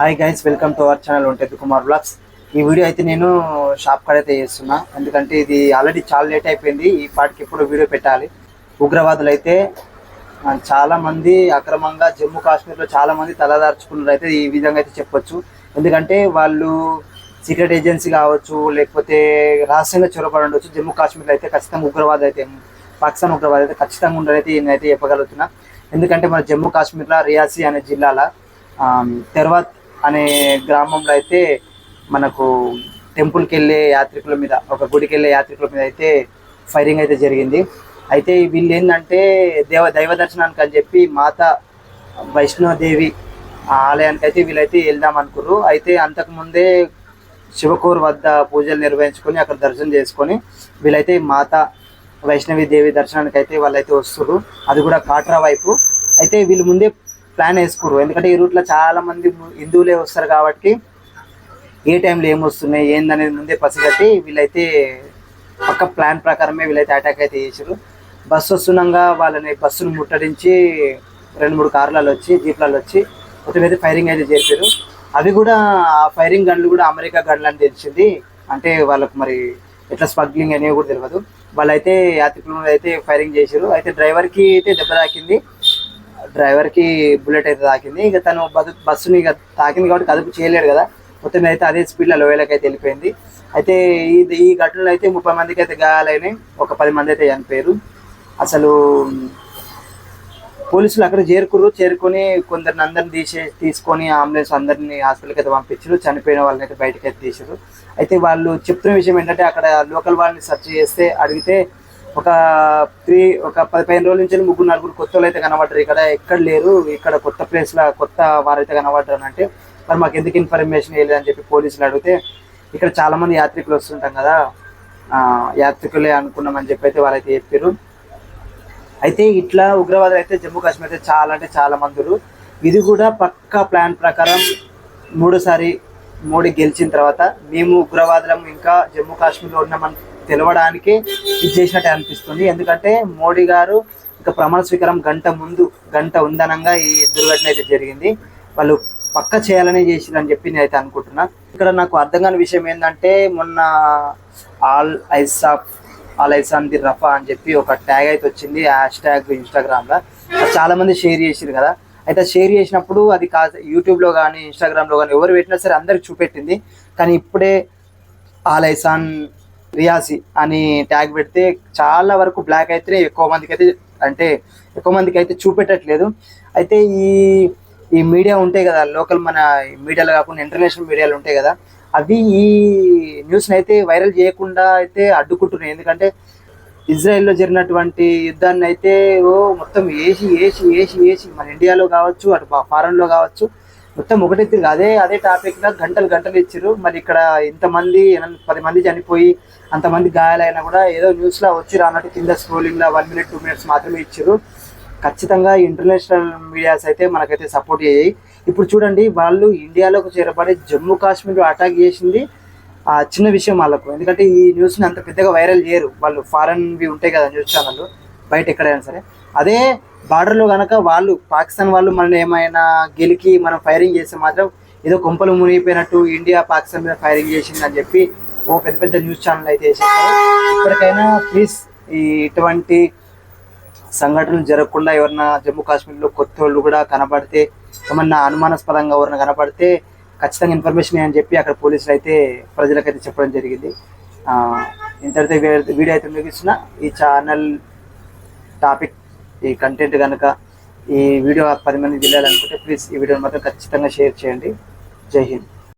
Hi guys welcome to our channel ఉంటుంది Kumar blogs ఈ video అయితే నేను షాప్ కాడ అయితే చేస్తున్నా. ఎందుకంటే ఇది ఆల్రెడీ చాలా లేట్ అయిపోయింది. ఈ పాటికి ఎప్పుడు వీడియో పెట్టాలి. ఉగ్రవాదులు అయితే చాలామంది అక్రమంగా జమ్మూ కాశ్మీర్లో చాలామంది తలదార్చుకున్నారు అయితే ఈ విధంగా అయితే చెప్పొచ్చు. ఎందుకంటే వాళ్ళు సీక్రెట్ ఏజెన్సీ కావచ్చు లేకపోతే రహస్యంగా చొరబడి ఉండొచ్చు. జమ్మూ కాశ్మీర్లో అయితే ఖచ్చితంగా ఉగ్రవాదులు అయితే పాకిస్తాన్ ఉగ్రవాద అయితే ఖచ్చితంగా ఉండాలైతే నేనైతే చెప్పగలుగుతున్నా. ఎందుకంటే మన జమ్మూ కాశ్మీర్లో రియాసీ అనే జిల్లాల తర్వాత అనే గ్రామంలో అయితే మనకు టెంపుల్కి వెళ్ళే యాత్రికుల మీద ఒక గుడికి వెళ్ళే యాత్రికుల మీద అయితే ఫైరింగ్ అయితే జరిగింది. అయితే వీళ్ళు ఏంటంటే దేవ దైవ దర్శనానికి అని చెప్పి మాత వైష్ణోదేవి ఆలయానికి అయితే వీళ్ళైతే వెళ్దాం అనుకుర్రు. అయితే అంతకుముందే శివకూరు వద్ద పూజలు నిర్వహించుకొని అక్కడ దర్శనం చేసుకొని వీళ్ళైతే మాత వైష్ణవి దేవి దర్శనానికి అయితే వాళ్ళైతే వస్తున్నారు అది కూడా కాట్రా వైపు. అయితే వీళ్ళు ముందే ప్లాన్ వేసుకోరు ఎందుకంటే ఈ రూట్లో చాలా మంది హిందువులే వస్తారు కాబట్టి ఏ టైంలో ఏం వస్తున్నాయి ఏందనేది ముందే పసిగట్టి వీళ్ళైతే పక్క ప్లాన్ ప్రకారమే వీళ్ళైతే అటాక్ అయితే చేసారు బస్సు వస్తుండగా వాళ్ళని బస్సును ముట్టడించి రెండు మూడు కార్లలో వచ్చి జీప్లలో వచ్చి మొత్తం అయితే ఫైరింగ్ అయితే చేశారు అవి కూడా ఆ ఫైరింగ్ గన్లు కూడా అమెరికా గన్లు అని తెలిసింది. అంటే వాళ్ళకు మరి ఎట్లా స్మగ్లింగ్ అనేవి కూడా తెలియదు వాళ్ళైతే యాత్రికుల అయితే ఫైరింగ్ చేశారు అయితే డ్రైవర్కి అయితే దెబ్బ తాకింది. డ్రైవర్కి బుల్లెట్ అయితే తాకింది. ఇక తను బస్సుని ఇక తాకింది కాబట్టి కదుపు చేయలేడు కదా. మొత్తం అయితే అదే స్పీడ్లో లోయలకి అయితే వెళ్ళిపోయింది. అయితే ఈ ఈ ఘటనలో అయితే ముప్పై మందికి అయితే గాయాలైనాయి. ఒక పది మంది అయితే చనిపోయారు. అసలు పోలీసులు అక్కడ చేరుకురు చేరుకొని కొందరిని అందరిని తీసే తీసుకొని అంబులెన్స్ అందరిని హాస్పిటల్కి అయితే పంపించారు చనిపోయిన వాళ్ళని అయితే బయటకి అయితే తీసారు అయితే వాళ్ళు చెప్తున్న విషయం ఏంటంటే అక్కడ లోకల్ వాళ్ళని సెర్చ్ చేస్తే అడిగితే ఒక త్రీ ఒక పదిహేను రోజుల నుంచి ముగ్గురు నలుగురు కొత్త వాళ్ళు అయితే కనబడ్డారు. ఇక్కడ ఎక్కడ లేరు ఇక్కడ కొత్త ప్లేస్లో కొత్త వారైతే కనబడ్డారు అంటే మరి మాకు ఎందుకు ఇన్ఫర్మేషన్ వేయలేదని చెప్పి పోలీసులు అడిగితే ఇక్కడ చాలా మంది యాత్రికులు వస్తుంటాం కదా యాత్రికులే అనుకున్నామని చెప్పి అయితే వాళ్ళైతే చెప్పారు. అయితే ఇట్లా ఉగ్రవాదులు అయితే జమ్మూ కాశ్మీర్ అయితే చాలా అంటే చాలా మందులు. ఇది కూడా పక్కా ప్లాన్ ప్రకారం మూడోసారి మోడీ గెలిచిన తర్వాత మేము ఉగ్రవాదులం ఇంకా జమ్మూ కాశ్మీర్లో ఉన్నామని తెలవడానికి ఇది చేసినట్టు అనిపిస్తుంది. ఎందుకంటే మోడీ గారు ఇంకా ప్రమాణ స్వీకారం గంట ముందు గంట ఉందనంగా ఈ దుర్ఘటన అయితే జరిగింది. వాళ్ళు పక్క చేయాలనే చేసిందని చెప్పి నేనైతే అనుకుంటున్నా. ఇక్కడ నాకు అర్థం కాని విషయం ఏంటంటే మొన్న all eyes of all eyes on the Rafah అని చెప్పి ఒక ట్యాగ్ అయితే వచ్చింది హ్యాష్ ట్యాగ్ ఇన్స్టాగ్రామ్లో. చాలా మంది షేర్ చేసారు కదా. అయితే షేర్ చేసినప్పుడు అది కా యూట్యూబ్లో కానీ ఇన్స్టాగ్రామ్లో కానీ ఎవరు పెట్టినా సరే అందరికి చూపెట్టింది. కానీ ఇప్పుడే ఆలైసాన్ రియాసి అని ట్యాగ్ పెడితే చాలా వరకు బ్లాక్ అయితే ఎక్కువ మందికి అయితే అంటే ఎక్కువ మందికి అయితే చూపెట్టట్లేదు. అయితే ఈ ఈ మీడియా ఉంటాయి కదా లోకల్ మన మీడియాలో కాకుండా ఇంటర్నేషనల్ మీడియాలు ఉంటాయి కదా అవి ఈ న్యూస్ని అయితే వైరల్ చేయకుండా అయితే అడ్డుకుంటున్నాయి. ఎందుకంటే ఇజ్రాయెల్లో జరిగినటువంటి యుద్ధాన్ని అయితే ఓ మొత్తం ఏసి ఏసి ఏసి ఏసి మన ఇండియాలో కావచ్చు అటు ఫారెన్లో కావచ్చు మొత్తం ఒకటే తిరిగి అదే అదే టాపిక్గా గంటలు గంటలు ఇచ్చారు మరి ఇక్కడ ఇంతమంది పది మంది చనిపోయి అంతమంది గాయాలైనా కూడా ఏదో న్యూస్లో వచ్చి రానట్టు కింద స్క్రోలింగ్లో వన్ మినిట్ టూ మినిట్స్ మాత్రమే ఇచ్చారు ఖచ్చితంగా ఇంటర్నేషనల్ మీడియాస్ అయితే మనకైతే సపోర్ట్ చేయాయి. ఇప్పుడు చూడండి వాళ్ళు ఇండియాలోకి చేరబడి జమ్మూ కాశ్మీర్ అటాక్ చేసింది ఆ చిన్న విషయం వాళ్ళకు. ఎందుకంటే ఈ న్యూస్ని అంత పెద్దగా వైరల్ చేయరు. వాళ్ళు ఫారెన్వి ఉంటాయి కదా న్యూస్ ఛానల్ బయట ఎక్కడైనా సరే. అదే బార్డర్లో కనుక వాళ్ళు పాకిస్తాన్ వాళ్ళు మనల్ని ఏమైనా గెలికి మనం ఫైరింగ్ చేస్తే మాత్రం ఏదో కొంపలు మునిగిపోయినట్టు ఇండియా పాకిస్తాన్ మీద ఫైరింగ్ చేసింది అని చెప్పి ఓ పెద్ద పెద్ద న్యూస్ ఛానల్ అయితే వేసేస్తారు. ఇప్పటికైనా ప్లీజ్ ఈ ఇటువంటి సంఘటనలు జరగకుండా ఎవరన్నా జమ్మూ కాశ్మీర్లో కొత్త వాళ్ళు కూడా కనబడితే ఏమన్నా అనుమానాస్పదంగా ఎవరైనా కనబడితే ఖచ్చితంగా ఇన్ఫర్మేషన్ అని చెప్పి అక్కడ పోలీసులు అయితే ప్రజలకైతే చెప్పడం జరిగింది. ఇంతటితో వీడియో అయితే ముగిస్తున్నా. ఈ ఛానల్ టాపిక్ ఈ కంటెంట్ కనుక ఈ వీడియో పది మంది తెలియాలనుకుంటే ప్లీజ్ ఈ వీడియోని మాత్రం ఖచ్చితంగా షేర్ చేయండి. జై హింద్.